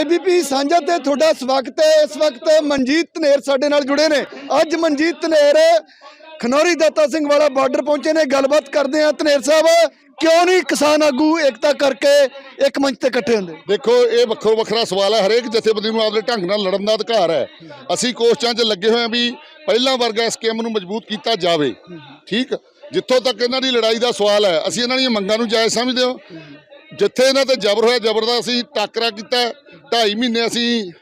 ABP ਸਾਂਝਾ ਤੇ ਤੁਹਾਡਾ ਸਵਾਗਤ ਹੈ। ਇਸ ਵਕਤ ਮਨਜੀਤ ਧਨੇਰ ਸਾਡੇ ਨਾਲ ਜੁੜੇ ਨੇ। ਅੱਜ ਮਨਜੀਤ ਧਨੇਰ ਖਨੌਰੀ ਦਾਤਾ ਸਿੰਘ ਵਾਲਾ ਬਾਰਡਰ ਪਹੁੰਚੇ ਨੇ। ਗੱਲਬਾਤ ਕਰਦੇ ਆ ਧਨੇਰ ਸਾਹਿਬ, ਕਿਉਂ ਨਹੀਂ ਕਿਸਾਨ ਆਗੂ ਏਕਤਾ ਕਰਕੇ ਇੱਕ ਮੰਚ ਤੇ ਇਕੱਠੇ ਹੁੰਦੇ? ਦੇਖੋ, ਇਹ ਵੱਖੋ ਵੱਖਰਾ ਸਵਾਲ ਹੈ। ਹਰੇਕ ਜਥੇਬੰਦੀ ਨੂੰ ਆਪਣੇ ਢੰਗ ਨਾਲ ਲੜਨ ਦਾ ਅਧਿਕਾਰ ਹੈ। ਅਸੀਂ ਕੋਸ਼ਿਸ਼ਾਂ 'ਚ ਲੱਗੇ ਹੋਏ ਹਾਂ ਵੀ ਪਹਿਲਾਂ ਵਰਗਾ ਸਕੀਮ ਨੂੰ ਮਜ਼ਬੂਤ ਕੀਤਾ ਜਾਵੇ। ਠੀਕ? ਜਿੱਥੋਂ ਤੱਕ ਇਹਨਾਂ ਦੀ ਲੜਾਈ ਦਾ ਸਵਾਲ ਹੈ, ਅਸੀਂ ਇਹਨਾਂ ਦੀਆਂ ਮੰਗਾਂ ਨੂੰ ਜਾਇਜ਼ ਸਮਝਦੇ ਹਾਂ। ਜਿੱਥੇ ਇਹਨਾਂ ਤੇ ਜ਼ਬਰ ਹੋਇਆ ਜ਼ਬਰ ਦਾ ਅਸੀਂ ਟਾਕਰਾ ਕੀਤਾ ਢਾਈ ਮਹੀਨੇ ਅਸੀਂ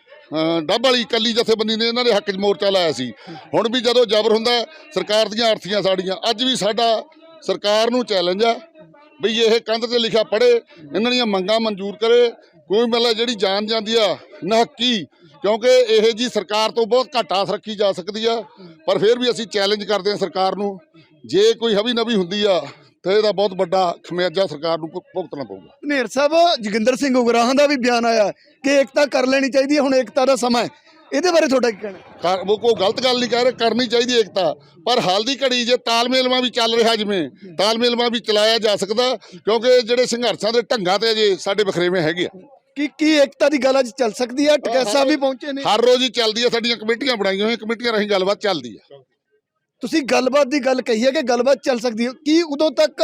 ਡੱਬ ਵਾਲੀ ਇਕੱਲੀ ਜਥੇਬੰਦੀ ਨੇ ਇਹਨਾਂ ਦੇ ਹੱਕ 'ਚ ਮੋਰਚਾ ਲਾਇਆ ਸੀ। ਹੁਣ ਵੀ ਜਦੋਂ ਜ਼ਬਰ ਹੁੰਦਾ, ਸਰਕਾਰ ਦੀਆਂ ਅਰਥੀਆਂ ਸਾਡੀਆਂ, ਅੱਜ ਵੀ ਸਾਡਾ ਸਰਕਾਰ ਨੂੰ ਚੈਲੰਜ ਆ ਵੀ ਇਹ ਕੰਧ ਤੇ ਲਿਖਿਆ ਪੜੇ ਇਹਨਾਂ ਦੀਆਂ ਮੰਗਾਂ ਮਨਜ਼ੂਰ ਕਰੇ, ਕੋਈ ਮਤਲਬ ਜਿਹੜੀ ਜਾਣ ਜਾਂਦੀ ਆ, ਨਹੱਕੀ, ਕਿਉਂਕਿ ਇਹ ਜੀ ਸਰਕਾਰ ਤੋਂ ਬਹੁਤ ਘੱਟ ਆਸ ਰੱਖੀ ਜਾ ਸਕਦੀ ਆ, ਪਰ ਫਿਰ ਵੀ ਅਸੀਂ ਚੈਲੰਜ ਕਰਦੇ ਹਾਂ ਸਰਕਾਰ ਨੂੰ। ਜੇ ਕੋਈ ਹਵੀ ਨਵੀ ਹੁੰਦੀ ਆ ਤੇ ਇਹਦਾ ਬਹੁਤ ਵੱਡਾ ਖਮਿਆਜਾ ਸਰਕਾਰ ਨੂੰ ਭੁਗਤਣਾ ਪਊਗਾ। ਧਨੇਰ ਸਾਹਿਬ ਜੋਗਿੰਦਰ ਸਿੰਘ ਉਗਰਾਹਾਂ ਦਾ ਵੀ ਬਿਆਨ ਆਇਆ ਕਿ ਏਕਤਾ ਕਰ ਲੈਣੀ ਚਾਹੀਦੀ ਹੈ ਹੁਣ ਏਕਤਾ ਦਾ ਸਮਾਂ ਹੈ। ਇਹਦੇ ਬਾਰੇ ਤੁਹਾਡਾ ਕੀ ਕਹਿਣਾ ਕਰ- ਉਹ ਕੋਈ ਗਲਤ ਗੱਲ ਨਹੀਂ ਕਹਿ ਰਹੇ ਕਰਨੀ ਚਾਹੀਦੀ ਏਕਤਾ। ਪਰ ਹਾਲ ਦੀ ਘੜੀ ਜੇ ਤਾਲਮੇਲਵਾ ਵੀ ਚੱਲ ਰਿਹਾ ਜਿਵੇਂ ਤਾਲਮੇਲਵਾ ਵੀ ਚਲਾਇਆ ਜਾ ਸਕਦਾ ਕਿਉਂਕਿ ਜਿਹੜੇ ਸੰਘਰਸ਼ਾਂ ਦੇ ਢੰਗਾਂ ਤੇ ਅਜੇ ਸਾਡੇ ਬਖਰੇਵੇਂ ਹੈਗੇ ਆ। ਕੀ ਕੀ ਏਕਤਾ ਦੀ ਗੱਲ ਅੱਜ ਚੱਲ ਸਕਦੀ ਹੈ? ਟਕੈਸਾ ਵੀ ਪਹੁੰਚੇ ਨੇ। ਹਰ ਰੋਜ਼ ਹੀ ਚੱਲਦੀ ਆ ਸਾਡੀਆਂ ਕਮੇਟੀਆਂ ਬਣਾਈਆਂ ਹੋਈਆਂ ਕਮੇਟੀਆਂ ਰਾਹੀਂ ਗੱਲਬਾਤ ਚੱਲਦੀ ਆ ਤੁਸੀਂ ਗੱਲਬਾਤ ਦੀ ਗੱਲ ਕਹੀ ਹੈ ਕਿ ਗੱਲਬਾਤ ਚੱਲ ਸਕਦੀ ਹੈ। ਕੀ ਉਦੋਂ ਤੱਕ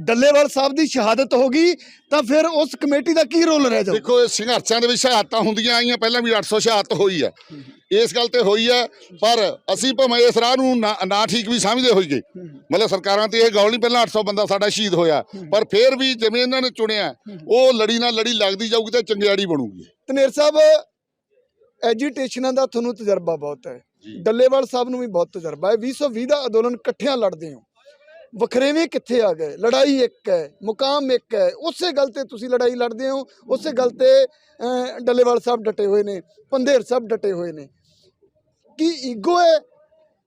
ਡੱਲੇਵਾਲ ਸਾਹਿਬ ਦੀ ਸ਼ਹਾਦਤ ਹੋਗੀ? ਤਾਂ ਫਿਰ ਉਸ ਕਮੇਟੀ ਦਾ ਕੀ ਰੋਲ ਰਹਿ ਜਾਊ? ਦੇਖੋ ਇਹ ਸੰਘਰਸ਼ਾਂ ਦੇ ਵਿੱਚ ਸ਼ਹਾਦਤਾਂ ਹੁੰਦੀਆਂ ਆਈਆਂ ਪਹਿਲਾਂ ਵੀ 800 ਸ਼ਹਾਦਤ ਹੋਈ ਆ। ਇਸ ਗੱਲ ਤੇ ਹੋਈ ਆ ਪਰ ਅਸੀਂ ਭਾਵੇਂ ਇਸ ਰਾਹ ਨੂੰ ਨਾ ਨਾ ਠੀਕ ਵੀ ਸਮਝਦੇ ਹੋਈਏ ਮਤਲਬ ਸਰਕਾਰਾਂ ਤੇ ਇਹ ਗੌਲ ਨਹੀਂ ਪਹਿਲਾਂ 800 ਬੰਦਾ ਸਾਡਾ ਸ਼ਹੀਦ ਹੋਇਆ। ਪਰ ਫਿਰ ਵੀ ਜਿਵੇਂ ਇਹਨਾਂ ਨੇ ਚੁਣਿਆ ਉਹ ਲੜੀ ਨਾਲ ਲੜੀ ਲੱਗਦੀ ਜਾਊਗੀ ਤੇ ਚੰਗਿਆੜੀ ਬਣੂਗੀ। ਤਨੇਰ ਸਾਹਿਬ ਐਜੀਟੇਸ਼ਨਾਂ ਦਾ ਤੁਹਾਨੂੰ ਤਜਰਬਾ ਬਹੁਤ ਹੈ। ਡੱਲੇਵਾਲ ਸਾਹਿਬ ਨੂੰ ਵੀ ਬਹੁਤ ਤਜਰਬਾ ਹੈ। 2020 ਦਾ ਅੰਦੋਲਨ ਇਕੱਠਿਆਂ ਲੜਦੇ ਹੋ। ਵਖਰੇਵੇਂ ਕਿੱਥੇ ਆ ਗਏ? ਲੜਾਈ ਇੱਕ ਹੈ, ਮੁਕਾਮ ਇੱਕ ਹੈ। ਉਸੇ ਗੱਲ ਤੇ ਤੁਸੀਂ ਲੜਾਈ ਲੜਦੇ ਹੋ। ਉਸੇ ਗੱਲ ਤੇ ਡੱਲੇਵਾਲ ਸਾਹਿਬ ਡਟੇ ਹੋਏ ਨੇ, ਪੰਧੇਰ ਸਾਹਿਬ ਡਟੇ ਹੋਏ ਨੇ। ਕੀ ਈਗੋ ਹੈ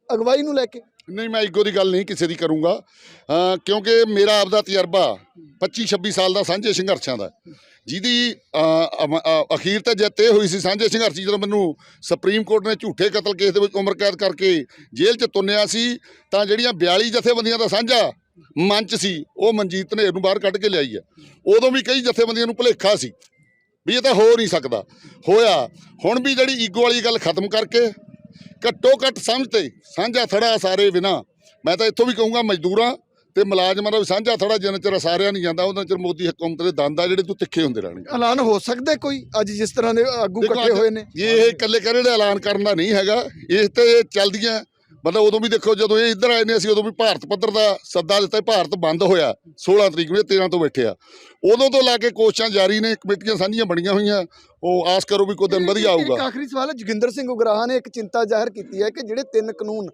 ਅਗਵਾਈ ਨੂੰ ਲੈ ਕੇ? ਨਹੀਂ, ਮੈਂ ਈਗੋ ਦੀ ਗੱਲ ਨਹੀਂ ਕਿਸੇ ਦੀ ਕਰੂੰਗਾ। ਕਿਉਂਕਿ ਮੇਰਾ ਆਪਦਾ ਤਜਰਬਾ 25 26 ਸਾਲ ਦਾ ਸਾਂਝੇ ਸੰਘਰਸ਼ਾਂ ਦਾ। ਜਿਹਦੀ ਅਖੀਰ ਤੇ ਜਿੱਤ ਇਹ ਹੋਈ ਸੀ ਸਾਂਝੇ ਸੰਘਰਸ਼ ਜਦੋਂ ਮੈਨੂੰ ਸੁਪਰੀਮ ਕੋਰਟ ਨੇ ਝੂਠੇ ਕਤਲ ਕੇਸ ਦੇ ਵਿੱਚ ਉਮਰ ਕੈਦ ਕਰਕੇ ਜੇਲ੍ਹ 'ਚ ਤੁੰਨਿਆ ਸੀ, ਤਾਂ ਜਿਹੜੀਆਂ 42 ਜਥੇਬੰਦੀਆਂ ਦਾ ਸਾਂਝਾ ਮੰਚ ਸੀ, ਉਹ ਮਨਜੀਤ ਨੇ ਨੂੰ ਬਾਹਰ ਕੱਢ ਕੇ ਲਿਆਈ ਆ ਉਦੋਂ ਵੀ ਕਈ ਜਥੇਬੰਦੀਆਂ ਨੂੰ ਭੁਲੇਖਾ ਸੀ ਵੀ ਇਹ ਤਾਂ ਹੋ ਨਹੀਂ ਸਕਦਾ। ਹੋਇਆ, ਹੁਣ ਵੀ ਜਿਹੜੀ ਈਗੋ ਵਾਲੀ ਗੱਲ ਖਤਮ ਕਰਕੇ ਘੱਟੋ ਘੱਟ ਸਮਝ ਤੇ ਸਾਂਝਾ ਥੜਾ ਸਾਰੇ ਬਿਨਾ। ਮੈਂ ਤਾਂ ਇੱਥੋਂ ਵੀ ਕਹੂੰਗਾ ਮਜ਼ਦੂਰਾਂ ਤੇ ਮੁਲਾਜ਼ਮਾਂ ਦਾ ਵੀ ਸਾਂਝਾ ਥੜਾ ਜਿੰਨਾ ਚਿਰ ਸਾਰਿਆਂ ਨਹੀਂ ਜਾਂਦਾ ਉਹਨਾਂ ਚਿਰ ਮੋਦੀ ਹਕੂਮਤ ਦੇ ਦੰਦ ਆ ਜਿਹੜੇ ਤੂੰ ਤਿੱਖੇ ਹੁੰਦੇ ਰਹਿਣਗੇ ਐਲਾਨ ਹੋ ਸਕਦਾ ਕੋਈ? ਅੱਜ ਜਿਸ ਤਰ੍ਹਾਂ ਦੇ ਆਗੂ ਇਕੱਠੇ ਹੋਏ ਨੇ। ਇਹ ਇਕੱਲੇ ਕਰੇ ਐਲਾਨ ਕਰਨ ਦਾ ਨਹੀਂ ਹੈਗਾ ਇਸ ਤੇ ਚੱਲਦੀਆਂ ਮਤਲਬ ਉਦੋਂ ਵੀ ਦੇਖੋ ਜਦੋਂ ਇਹ ਇੱਧਰ ਆਏ ਨੇ ਅਸੀਂ ਉਦੋਂ ਵੀ ਭਾਰਤ ਪੱਧਰ ਦਾ ਸੱਦਾ ਦਿੱਤਾ ਭਾਰਤ ਬੰਦ ਹੋਇਆ 16 ਤਰੀਕ ਨੂੰ ਇਹ 13 ਤੋਂ ਬੈਠੇ ਆ। ਉਦੋਂ ਤੋਂ ਲਾ ਕੇ ਕੋਸ਼ਿਸ਼ਾਂ ਜਾਰੀ ਨੇ ਕਮੇਟੀਆਂ ਸਾਂਝੀਆਂ ਬਣੀਆਂ ਹੋਈਆਂ ਉਹ ਆਸ ਕਰੋ ਵੀ ਕੋਈ ਦਿਨ ਵਧੀਆ ਆਊਗਾ। ਆਖਰੀ ਸਵਾਲ ਜੋਗਿੰਦਰ ਸਿੰਘ ਉਗਰਾਹਾਂ ਨੇ ਇੱਕ ਚਿੰਤਾ ਜ਼ਾਹਰ ਕੀਤੀ ਹੈ ਕਿ ਜਿਹੜੇ ਤਿੰਨ ਕਾਨੂੰਨ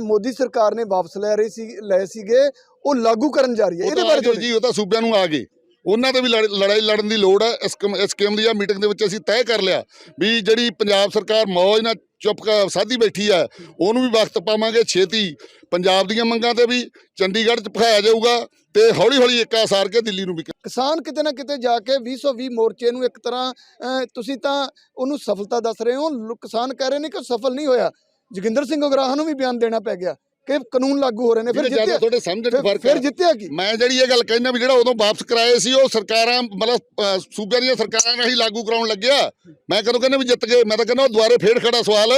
ਮੋਦੀ ਸਰਕਾਰ ਨੇ ਵਾਪਸ ਲੈ ਰਹੀ ਸੀ ਲਏ ਸੀਗੇ ਉਹ ਲਾਗੂ ਕਰਨ ਜਾ ਰਹੀ ਹੈ। ਇਹਦੇ ਬਾਰੇ ਜੀ ਉਹ ਤਾਂ ਸੂਬਿਆਂ ਨੂੰ ਆ ਗਏ। ਉਹਨਾਂ ਤੇ ਵੀ ਲੜ- ਲੜਾਈ ਲੜਨ ਦੀ ਲੋੜ ਹੈ। ਇਸ ਕਮ- ਇਸ ਸਕੀਮ ਦੀ ਆ ਮੀਟਿੰਗ ਦੇ ਵਿੱਚ ਅਸੀਂ ਤੈਅ ਕਰ ਲਿਆ ਵੀ ਜਿਹੜੀ ਪੰਜਾਬ ਸਰਕਾਰ ਮੌਜ ਨਾਲ ਚੁੱਪ ਕ- ਸਾਧੀ ਬੈਠੀ ਆ ਉਹਨੂੰ ਵੀ ਵਕਤ ਪਾਵਾਂਗੇ ਛੇਤੀ। ਪੰਜਾਬ ਦੀਆਂ ਮੰਗਾਂ ਤੇ ਵੀ ਚੰਡੀਗੜ੍ਹ 'ਚ ਪਖਾਇਆ ਜਾਊਗਾ ਤੇ ਹੌਲੀ ਹੌਲੀ ਇੱਕਾ ਸਾਰ ਕੇ ਦਿੱਲੀ ਨੂੰ ਵੀ ਕਿਸਾਨ ਕਿਤੇ ਨਾ ਕਿਤੇ ਜਾ ਕੇ 2020 ਮੋਰਚੇ ਨੂੰ ਇੱਕ ਤਰ੍ਹਾਂ ਅਹ, ਤੁਸੀਂ ਤਾਂ ਉਹਨੂੰ ਸਫਲਤਾ ਦੱਸ ਰਹੇ ਹੋ। ਲੋ- ਕਿਸਾਨ ਕਹਿ ਰਹੇ ਨੇ ਕਿ ਉਹ ਸਫਲ ਨਹੀਂ ਹੋਇਆ। ਜੋਗਿੰਦਰ ਸਿੰਘ ਉਗਰਾਹਾਂ ਨੂੰ ਵੀ ਬਿਆਨ ਦੇਣਾ ਪੈ ਗਿਆ। ਕਿ ਕਾਨੂੰਨ ਲਾਗੂ ਹੋ ਰਹੇ ਨੇ ਫਿਰ ਜਿੱਤਿਆ ਤੁਹਾਡੇ ਸਮਝਣ ਫਿਰ- ਫ਼ਰਕ ਫਿਰ ਜਿੱਤਿਆ ਕੀ? ਮੈਂ ਜਿਹੜੀ ਇਹ ਗੱਲ ਕਹਿਣਾ ਵੀ ਜਿਹੜਾ ਉਦੋਂ ਵਾਪਸ ਕਰਾਏ ਸੀ ਉਹ ਸਰਕਾਰਾਂ ਮਤਲਬ ਸੂਬਿਆਂ ਦੀਆਂ ਸਰਕਾਰਾਂ ਨੇ ਹੀ ਲਾਗੂ ਕਰਾਉਣ ਲੱਗਿਆ। ਮੈਂ ਕਦੋਂ ਕਹਿੰਦਾ ਵੀ ਜਿੱਤ ਗਏ ਮੈਂ ਤਾਂ ਕਹਿੰਦਾ ਉਹ ਦੁਆਰੇ ਫੇਰ ਖੜਾ ਸਵਾਲ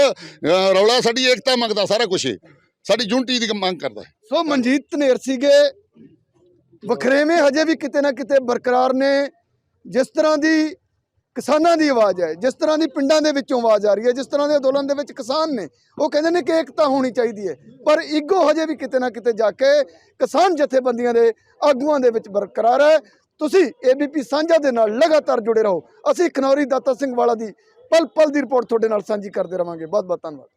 ਰੌਲਾ ਸਾਡੀ ਏਕਤਾ ਮੰਗਦਾ ਸਾਰਾ ਕੁਝ ਸਾਡੀ ਯੂਨਿਟੀ ਦੀ ਮੰਗ ਕਰਦਾ। ਸੋ ਮਨਜੀਤ ਧਨੇਰ ਸੀਗੇ ਵਖਰੇਵੇਂ ਹਜੇ ਵੀ ਕਿਤੇ ਨਾ ਕਿਤੇ ਬਰਕਰਾਰ ਨੇ। ਜਿਸ ਤਰ੍ਹਾਂ ਦੀ ਕਿਸਾਨਾਂ ਦੀ ਆਵਾਜ਼ ਹੈ, ਜਿਸ ਤਰ੍ਹਾਂ ਦੀ ਪਿੰਡਾਂ ਦੇ ਵਿੱਚੋਂ ਆਵਾਜ਼ ਆ ਰਹੀ ਹੈ, ਜਿਸ ਤਰ੍ਹਾਂ ਦੇ ਅੰਦੋਲਨ ਦੇ ਵਿੱਚ ਕਿਸਾਨ ਨੇ, ਉਹ ਕਹਿੰਦੇ ਨੇ ਕਿ ਏਕਤਾ ਹੋਣੀ ਚਾਹੀਦੀ ਹੈ, ਪਰ ਈਗੋ ਹਜੇ ਵੀ ਕਿਤੇ ਨਾ ਕਿਤੇ ਜਾ ਕੇ ਕਿਸਾਨ ਜਥੇਬੰਦੀਆਂ ਦੇ ਆਗੂਆਂ ਦੇ ਵਿੱਚ ਬਰਕਰਾਰ ਹੈ। ਤੁਸੀਂ ਏਬੀਪੀ ਸਾਂਝਾ ਦੇ ਨਾਲ ਲਗਾਤਾਰ ਜੁੜੇ ਰਹੋ। ਅਸੀਂ ਖਨੌਰੀ ਦਾਤਾ ਸਿੰਘ ਵਾਲਾ ਦੀ ਪਲ ਪਲ ਦੀ ਰਿਪੋਰਟ ਤੁਹਾਡੇ ਨਾਲ ਸਾਂਝੀ ਕਰਦੇ ਰਵਾਂਗੇ। ਬਹੁਤ ਬਹੁਤ ਧੰਨਵਾਦ।